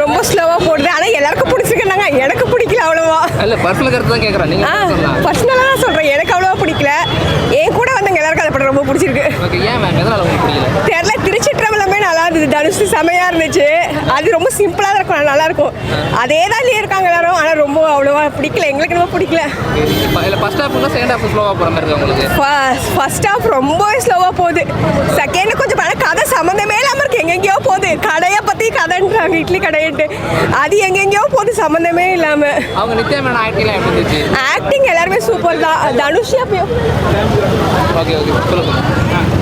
ரொம்ப ஸ்லோவா போடுது ஆனா எல்லாருக்கும் பிடிச்சிருக்காங்க எனக்கு பிடிக்கல அவ்வளவா. இல்ல பர்சனல் கருத்து தான் கேக்குறேன். நீங்க ஆ என்ன சொல்லலாம். பர்சனலாக தான் சொல்றேன். எனக்கு அவ்வளவா பிடிக்கல. என் கூட வந்தவங்க எல்லாருக்கும் அந்த படம் ரொம்ப பிடிச்சிருக்கு. ஓகே ஏன் மேம்? எதனால உங்களுக்கு பிடிக்கல? தெரியல திருச்சிற்றம்பலமே நல்லா இருந்தது தனுஷ் செமையா இருந்துச்சு. அது ரொம்ப சிம்பிளா தான் இருக்கும். நல்லா இருக்கும் அதே தான் இருக்காங்க எல்லாரும். ஆனா ரொம்ப அவ்வளவா பிடிக்கல. எங்களுக்கு ரொம்ப பிடிக்கல. ஃபர்ஸ்ட் ஹாஃப் செகண்ட் ஹாஃப் ஸ்லோவா போற மாதிரி உங்களுக்கு? ஃபர்ஸ்ட் ஹாஃப் ரொம்பவே ஸ்லோவா போகுது. செகண்ட் கொஞ்சம் படம் கதை சம்மந்தமே இல்லாம இருக்கு. எங்கெங்கேயோ போகுது. கடையை பத்தி கதைன்றாங்க. இட்லி கடையிட்டு அது எங்கெங்கேயோ போகுது சம்மந்தமே இல்லாம. அவங்க இருந்துச்சு? ஆக்டிங் எல்லாருமே சூப்பர் தான். தனுஷ் அப்பயும் ஓகே ஓகே சொல்லுங்க.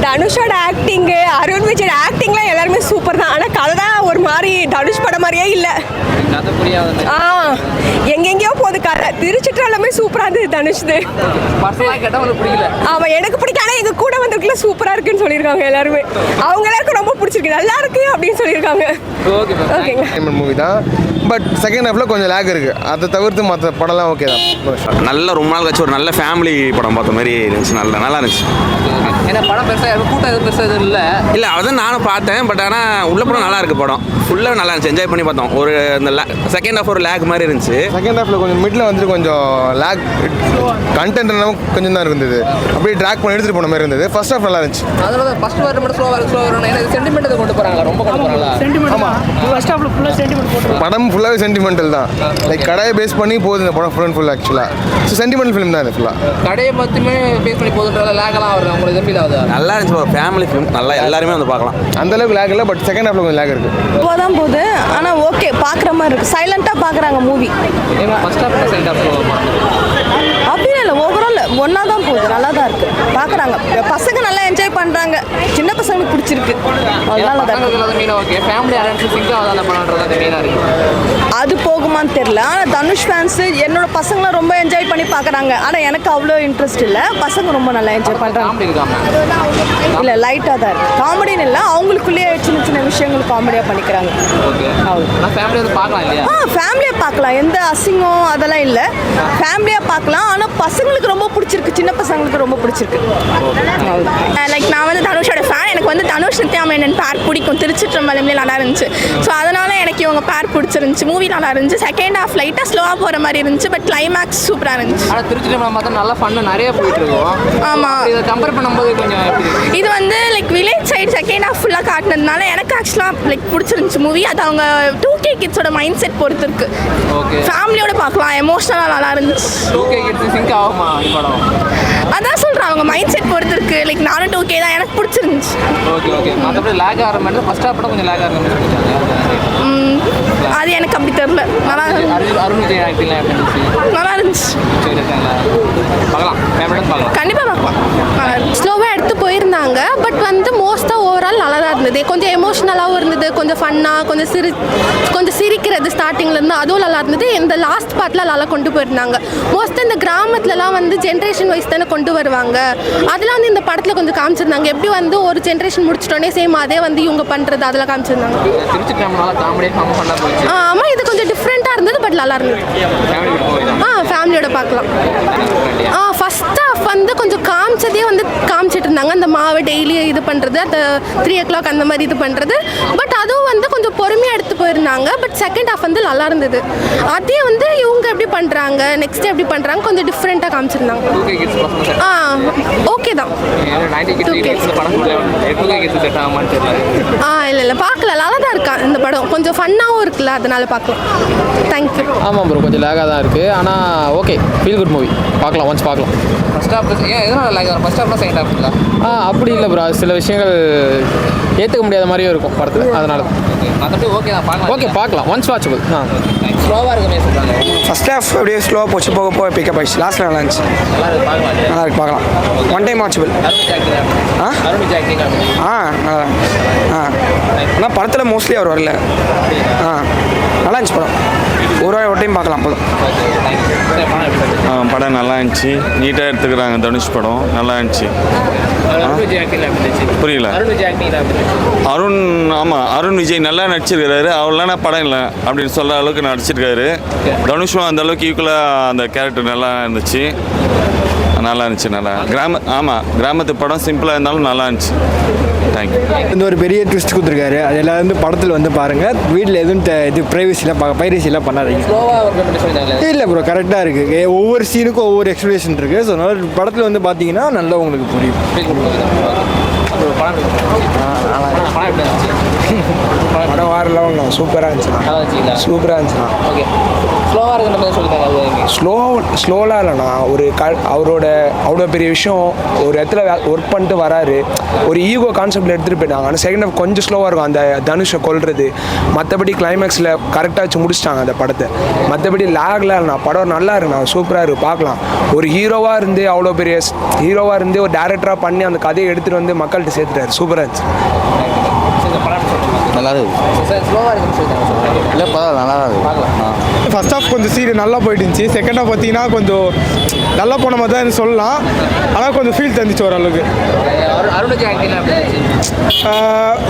தனுஷோட ஆக்டிங் அருண் விஜய் ஆக்டிங்லாம் எல்லாருமே சூப்பர் தான். ஆனால் கதை தான் ஒரு மாதிரி தனுஷ் படம் மாதிரியே இல்லை. ஆ எங்கெங்கேயோ போகுது. கதை திருச்சிட்டாலுமே சூப்பராக இருந்தது தனுஷ்து அவன் எனக்கு பிடிக்கும் ஆனால் எங்கள் கூட வந்திருக்குல சூப்பராக இருக்குன்னு சொல்லியிருக்காங்க எல்லாருமே. அவங்க எல்லாருக்கும் ரொம்ப பிடிச்சிருக்கு. நல்லா இருக்கு அப்படின்னு சொல்லியிருக்காங்க. ஓகேங்க மூவி தான். பட் செகண்ட் ஹாஃபில் கொஞ்சம் லேக் இருக்குது அதை தவிர்த்து மற்ற படம்லாம் ஓகே தான். நல்ல ரொம்ப நாள் கழிச்சு ஒரு நல்ல ஃபேமிலி படம் பார்த்த மாதிரி இருந்துச்சு. நல்லா நல்லா இருந்துச்சு. ஏன்னா படம் பெருசாக இருக்கும் கூட்டம் எதுவும் பெருசாக எதுவும் இல்லை. இல்லை அதான் நானும் பார்த்தேன். பட் ஆனால் உள்ள படம் நல்லா இருக்கு படம். ஃபுல்லாக நல்லா இருந்துச்சு. என்ஜாய் பண்ணி பார்த்தோம். ஒரு இந்த செகண்ட் ஹாஃப் ஒரு லேக் மாதிரி இருந்துச்சு. செகண்ட் ஹாஃபில் கொஞ்சம் மிடில் வந்துட்டு கொஞ்சம் லேக் கண்டென்ட் கொஞ்சம் தான் இருந்தது. அப்படியே ட்ராக் பண்ணி எடுத்துகிட்டு போன மாதிரி இருந்தது. ஃபர்ஸ்ட் ஹாஃப் நல்லா இருந்துச்சு. அதனால தான் ஃபர்ஸ்ட் வாரம் மட்டும் ஸ்லோவாக இருக்கு ஸ்லோவாக இருக்கணும் ஏன்னா சென்டிமெண்ட் கொண்டு போகிறாங்க ரொம்ப கொண்டு போகிறாங்களா படம் ஃபுல்லாகவே சென்டிமெண்டல் தான். லைக் கடையை பேஸ் பண்ணி போகுது இந்த படம் ஃபுல் அண்ட் ஃபுல் ஆக்சுவலாக ஸோ சென்டிமெண்டல் ஃபிலிம் தான் இது ஃபுல்லாக கடையை மட்டுமே பேஸ் பண்ணி போதுன்றத லேகெல்லாம் வருது. உங்களுக்கு ஃபீல் ஆகுது நல்லா இருந்துச்சு ஒரு ஃபேமிலி ஃபிலிம் நல்லா எல்லாருமே வந்து பார்க்கலாம். அந்த அளவுக்கு லேக் இல்லை பட் செகண்ட் ஹாஃபில் கொஞ்சம் லேக் இருக்குது இப்போ தான் போகுது. ஆனால் ஓகே பார்க்குற மாதிரி இருக்கு. சைலண்ட்டாக பார்க்குறாங்க movie first half second half அப்படின்னு இல்லை ஓவரால் ஒன்றா தான் போகுது நல்லா தான் இருக்கு. பார்க்குறாங்க பசங்க நல்லா என்ஜாய் பண்ணுறாங்க சின்ன பிடிச்சிருக்கு. அந்த மெயினாக இருக்கு அது போகுமான்னு தெரில ஆனால் தனுஷ் ஃபேன்ஸு என்னோட பசங்களாம் ரொம்ப என்ஜாய் பண்ணி பார்க்குறாங்க. ஆனால் எனக்கு அவ்வளோ இன்ட்ரெஸ்ட் இல்லை. பசங்க ரொம்ப நல்லா என்ஜாய் பண்ணுறாங்க இல்லை லைட்டாக தான் இருக்கு. காமெடின்னு இல்லை அவங்களுக்குள்ளேயே சின்ன சின்ன விஷயங்கள் காமெடியாக பண்ணிக்கிறாங்க. ஆ ஃபேமிலியாக பார்க்கலாம். எந்த அசிங்கம் அதெல்லாம் இல்லை. ஃபேமிலியாக பார்க்கலாம். ஆனால் பசங்களுக்கு ரொம்ப பிடிச்சிருக்கு. சின்ன பசங்களுக்கு ரொம்ப பிடிச்சிருக்கு. லைக் நான் வந்து தனுஷோட ஃபேன் எனக்கு வந்து தனுஷ் நித்யா மேனன் பேர் பிடிக்கும். திருச்சிற்றம்பலம்லேயே நல்லா இருந்துச்சு ஸோ அதனால் எனக்கு இவங்க பேர் பிடிச்சிருந்துச்சு. மூவி நல்லா இருந்துச்சு செகண்ட் ஹாஃப் லைட்டாக ஸ்லோவாக போகிற மாதிரி இருந்துச்சு. பட் கிளைமேக்ஸ் சூப்பராக இருந்துச்சு. ஆனால் திருச்சி நம்ம பார்த்தா நல்லா ஃபன்னு நிறைய போயிட்டு இருக்கோம் ஆமா. இதை கம்பேர் பண்ணும்போது கொஞ்சம் இது வந்து like village side second half ஃபுல்லாக காட்டினதுனால எனக்கு ஆக்சுவலாக லைக் பிடிச்சிருந்துச்சு மூவி அது அவங்க டூ கே கிட்ஸோட மைண்ட் செட் பொறுத்து இருக்கு. ஓகே ஃபேமிலியோட பார்க்கலாம் எமோஷனலாக நல்லா இருந்துச்சு டூ அதான் சொல்கிறேன் அவங்க மைண்ட் செட் பொறுத்து இருக்கு. லைக் நானும் டூ கே தான் எனக்கு பிடிச்சிருந்துச்சு. ஓகே ஓகே மற்றபடி லேக் ஆகிற மாதிரி ஃபர்ஸ்ட் ஹாஃப் படம் கொஞ்சம் லேக் ஆகிற மாதிரி இருந்துச்சு. ம், அது எனக்கு அப்படி தெரில நல்லா நல்லா இருந்துச்சு. கண்டிப்பாக பார்க்கலாம். ஸ்லோவாக எடுத்து போயிருந்தாங்க இருந்தது. கொஞ்சம் எமோஷ்னலாகவும் இருந்தது. கொஞ்சம் ஃபன்னாக கொஞ்சம் சிரி கொஞ்சம் சிரிக்கிறது ஸ்டார்டிங்லேருந்து அதுவும் நல்லா இருந்தது. இந்த லாஸ்ட் பார்ட்டில் நல்லா கொண்டு போயிருந்தாங்க. மோஸ்ட்டாக இந்த கிராமத்துலலாம் வந்து ஜென்ரேஷன் வைஸ் தானே கொண்டு வருவாங்க. அதெல்லாம் வந்து இந்த படத்தில் கொஞ்சம் காமிச்சிருந்தாங்க. எப்படி வந்து ஒரு ஜென்ரேஷன் முடிச்சிட்டோன்னே சேம் அதே வந்து இவங்க பண்ணுறது அதெல்லாம் காமிச்சிருந்தாங்க. ஆமாம் இது கொஞ்சம் டிஃப்ரெண்ட்டாக இருந்தது பட் நல்லா இருந்தது. ஆ ஃபேமிலியோட பார்க்கலாம். ஆ வந்து கொஞ்சம் காமிச்சதே வந்து காமிச்சிட்டு இருந்தாங்க. அந்த மாவை டெய்லி இது பண்ணுறது அந்த த்ரீ ஓ கிளாக் அந்த மாதிரி இது பண்ணுறது பட் அதுவும் வந்து கொஞ்சம் பொறுமையாக எடுத்து போயிருந்தாங்க. பட் செகண்ட் ஹாஃப் வந்து நல்லா இருந்தது. அதே வந்து இவங்க எப்படி பண்ணுறாங்க நெக்ஸ்ட் எப்படி பண்ணுறாங்க கொஞ்சம் டிஃப்ரெண்ட்டாக காமிச்சிருந்தாங்க. டூ ஆ? ஓகே தான். டூ ஆ இல்லை இல்லை பார்க்கல நல்லா தான் இருக்கா இந்த படம். கொஞ்சம் ஃபன்னாகவும் இருக்குல்ல அதனால பார்க்கலாம். தேங்க்யூ ஆமாம் ப்ரோ கொஞ்சம் லேகாக தான் இருக்குது ஆனால் ஓகே ஃபீல் குட் மூவி பார்க்கலாம். ஒன்ஸ் பார்க்கலாம். ஃபர்ஸ்ட் ஹாஃப் ஏன் எதனால் லேக் ஆகும் ஃபஸ்ட் ஹாஃப்லாம் செகண்ட் ஹாஃப் ஆ அப்படி இல்லை ப்ரோ சில விஷயங்கள் ஏற்றுக்க முடியாத மாதிரியும் இருக்கும் படத்தில். அதனால தான் ஓகே மற்றபடி ஓகே தான் பார்க்கலாம். ஓகே பார்க்கலாம். ஒன்ஸ் வாட்சபிள் ஆ. ஸ்லோவாக இருக்குமே சொல்கிறாங்க ஃபர்ஸ்ட் ஹாஃப் அப்படியே ஸ்லோவாக போச்சு போக போக பிக்கப் ஆயிடுச்சு. லாஸ்ட்டில் நல்லா இருந்துச்சு. நல்லா இருக்கு பார்க்கலாம். நல்லா இருக்கு பார்க்கலாம். ஒன் டைம் வாட்சபிள் ஆ? ஆ நல்லா ஆ. ஆனால் படத்தில் மோஸ்ட்லி அவர் வரல. ஆ. நல்லா இருந்துச்சு படம். ஒரு வாரம் ஒரு டைம் பார்க்கலாம் போதும். படம் எப்படி இருக்கு? ஆ, படம் நல்லா இருந்துச்சு. நீட்டாக எடுத்துக்கிறாங்க தனுஷ் படம். நல்லா இருந்துச்சு. புரியல. அருண் ஆமாம் அருண் விஜய் நல்லா நடிச்சிருக்காரு அவ்வளோனா படம் இல்லை அப்படின்னு சொல்கிற அளவுக்கு நடிச்சிருக்காரு. தனுஷும் அந்த அளவுக்கு ஈக்குவலாக அந்த கேரக்டர் நல்லா இருந்துச்சு. நல்லா இருந்துச்சு நல்லா. கிராம ஆமாம் கிராமத்து படம் சிம்பிளாக இருந்தாலும் நல்லா இருந்துச்சு. தேங்க்யூ வந்து ஒரு பெரிய ட்விஸ்ட் கொடுத்துருக்காரு. அது எல்லாரும் வந்து படத்தில் வந்து பாருங்கள் வீட்டில் எதுவும் இது ப்ரைவசிலாம் பைரசிலாம் பண்ணாதீங்க. இல்லை ப்ரோ கரெக்டாக இருக்குது ஒவ்வொரு சீனுக்கும் ஒவ்வொரு எக்ஸ்பிளேஷன் இருக்குது ஸோ அதனால் படத்தில் வந்து பார்த்தீங்கன்னா நல்லா உங்களுக்கு புரியும். படம் எப்படி இருந்துச்சு? படம் எப்படி சூப்பராக இருந்துச்சுண்ணா சூப்பராக இருந்துச்சுண்ணா ஓகே. ஸ்லோவாக இருக்கிற மாதிரி ஸ்லோ ஸ்லோலாம் இல்லைண்ணா. ஒரு க அவரோட அவ்வளோ பெரிய விஷயம் ஒரு இடத்துல ஒர்க் பண்ணிட்டு வராரு. ஒரு ஈகோ கான்செப்டில் எடுத்துகிட்டு போயிட்டாங்க. ஆனால் செகண்ட் ஹாஃப் கொஞ்சம் ஸ்லோவாக இருக்கும். அந்த தனுஷை கொல்றது. மற்றபடி கிளைமேக்ஸில் கரெக்டாக வச்சு முடிச்சிட்டாங்க அந்த படத்தை. மற்றபடி லேக்லாம் இல்லைண்ணா. படம் நல்லா இருக்குண்ணா. சூப்பராக இருக்கு. பார்க்கலாம். ஒரு ஹீரோவாக இருந்து அவ்வளோ பெரிய ஹீரோவாக இருந்து ஒரு டேரக்டராக பண்ணி அந்த கதையை எடுத்துகிட்டு வந்து மக்கள்கிட்ட சேர்த்துட்டாரு சூப்பராக இருந்துச்சு. நல்லா இருக்கு சார் ஸ்லோவாக இருக்குன்னு சொல்லிட்டாங்க. சொல்லுங்க இல்லை பரவாயில்ல நல்லா இருக்கு பார்க்கலாம் ஃபர்ஸ்ட் ஹாஃப் கொஞ்சம் சீரியல் நல்லா போயிட்டு இருந்துச்சு செகண்ட் ஹாஃப் பார்த்தீங்கன்னா கொஞ்சம் நல்லா போன மாதிரி தான் சொல்லலாம். ஆனால் கொஞ்சம் ஃபீல் தந்துச்சு ஓரளவுக்கு.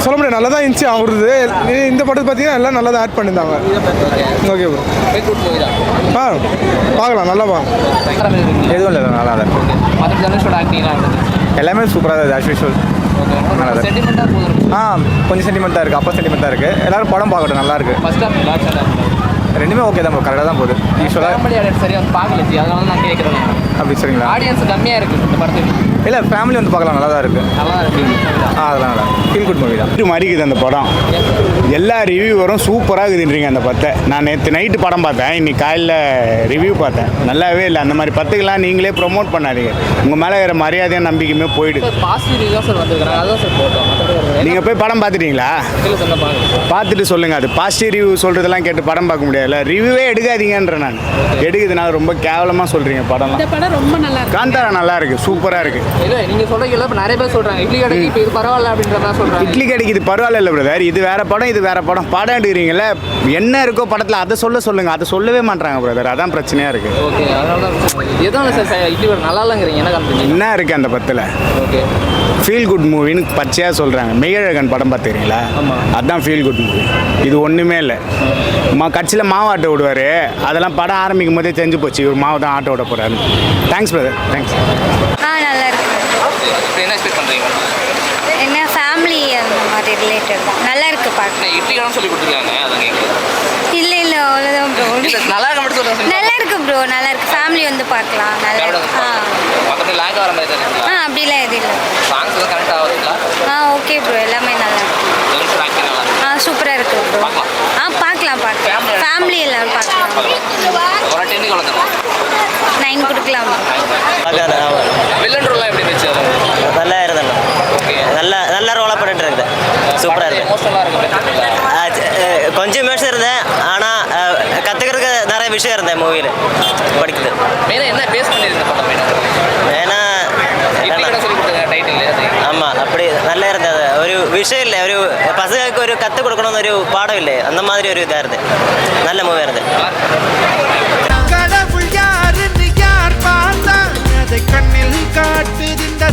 சொல்ல முடியாது. நல்லா தான் இருந்துச்சு அவருது இந்த படத்தை பார்த்தீங்கன்னா எல்லாம் நல்லா தான் ஆட் பண்ணியிருந்தாங்க. ஓகே ப்ரோ தான் ஆ பார்க்கலாம். நல்லா இருக்கு எதுவும் இல்லை நல்லா தான் எல்லாமே சூப்பராக இருக்குது ஆஸ் யூஷுவல். சென்டிமெண்ட்டாக ஆ கொஞ்சம் சென்டிமெண்ட்டாக இருக்குது அப்போ சென்டிமெண்ட்டாக இருக்குது எல்லாரும் படம் பார்க்கட்டும் நல்லா இருக்கு. ஃபர்ஸ்ட் ஆஃப் லாஸ்ட் ரெண்டுமே ஓகே தான் கரெக்டாக தான் போகுது. யூஸ்வலாக சரியாக பார்க்கல அதனால நான் கேட்குறேன் அப்படி சரிங்களா? ஆடியன்ஸ் கம்மியாக இருக்குது இந்த படத்துக்கு. இல்லை ஃபேமிலி வந்து பார்க்கலாம் நல்லா தான் இருக்குது நல்லா தான் இருக்கு. ஆ அதெல்லாம் நல்லா ஃபீல் குட் மூவி தான். மாதிரி இருக்குது அந்த படம். எல்லா ரிவ்யூவரும் சூப்பராக இருக்குதுன்றீங்க அந்த பத்தை நான் நேற்று நைட்டு படம் பார்த்தேன் இன்னைக்கு காலையில் ரிவ்யூ பார்த்தேன். நல்லாவே இல்லை அந்த மாதிரி பத்துக்கெல்லாம் நீங்களே ப்ரோமோட் பண்ணாதீங்க. உங்கள் மேலே வேறு மரியாதையும் நம்பிக்கையுமே போயிடுது. சார் பாசிட்டிவ் தான் சார் வந்திருக்காங்க அதான் சார் போட்டோம் மற்றபடி நீங்கள் போய் படம் பார்த்துட்டீங்களா? நான் பார்த்துட்டு சொல்லுங்கள் அது பாசிட்டிவ் ரிவ்யூ சொல்கிறதெல்லாம் கேட்டு படம் பார்க்க முடியாதுல்ல. ரிவ்யூவே எடுக்காதீங்கன்ற நான். எடுக்குதுனால ரொம்ப கேவலமாக சொல்கிறீங்க படம்லாம். படம் ரொம்ப நல்லா காந்தாரா நல்லா இருக்குது சூப்பராக இருக்குது இல்லை நீங்கள் சொல்கிறீங்க இப்போ நிறைய பேர் சொல்கிறாங்க இட்லி கடைக்கு இப்போ இது பரவாயில்ல அப்படின்ற மாதிரி சொல்கிறாங்க இட்லி கடைக்கு இது பரவாயில்ல இல்லை பிரதர் இது வேற படம் இது வேற படம். படம் எடுக்கிறீங்களே என்ன இருக்கோ படத்தில் அதை சொல்ல சொல்லுங்க. அதை சொல்லவே மாட்டாங்க பிரதர் அதான் பிரச்சனையா இருக்கு. ஓகே அதனால தான் எதனால சார் இட்லி நல்லா இல்லைங்கிறீங்க? என்ன காரணம்? என்ன இருக்கு அந்த பத்தில் ஓகே. ஃபீல் குட் மூவின்னு பச்சையாக சொல்கிறாங்க மெய்யழகன் படம் பார்த்துக்கிறீங்களா அதான் ஃபீல் குட் மூவி இது ஒன்றுமே இல்லை. மா கட்சியில் மாவு ஆட்ட விடுவார். அதெல்லாம் படம் ஆரம்பிக்கும் போதே தெரிஞ்சு போச்சு. இவர் மாவு தான் ஆட்ட விட போகிறாரு தேங்க்ஸ் பிரதர் தேங்க்ஸ் ஆ நல்லா இருக்கு. இப்போ என்ன எக்ஸ்பெக்ட் பண்ணுறீங்க என்ன ஃபேமிலி அந்த மாதிரி ரிலேட்டட் தான். நல்லா இருக்கு என்ன இட்லி சொல்லி கொடுத்துருக்காங்க இல்லை அவ்வளோதான் ப்ரோ நல்லா இருக்க மட்டும் சொல்லுங்கள் நல்லா இருக்கு ப்ரோ நல்லா இருக்கு ஃபேமிலி வந்து பார்க்கலாம் நல்லா இருக்கு. ஆ. மற்றபடி லேக் வர மாதிரி தான் ஆ அப்படிலாம் எதுவும் இல்லை. சாங்ஸ் எல்லாம் கனெக்ட் ஆகுதுங்களா ஆ ஓகே ப்ரோ எல்லாமே நல்லா இருக்கு. ஆ சூப்பராக இருக்கு ப்ரோ ஆ பார்க்கலாம் பார்க்கலாம். ஃபேமிலி எல்லாரும் பார்க்கலாம். ஒரு நைன் கொடுக்கலாம். வில்லன் ரோல்லாம் எப்படி இருந்துச்சு? വിഷയമില്ലേ. ഒരു പസുകൾക്ക് ഒരു കത്ത് കൊടുക്കണമെന്നൊരു പാഠമില്ലേ? അന്നമാതിരി ഒരു ഇതായിരുന്നു. നല്ല മൂവായിരുന്നു കണ്ണിൽ കാട്ടുതിന്റെ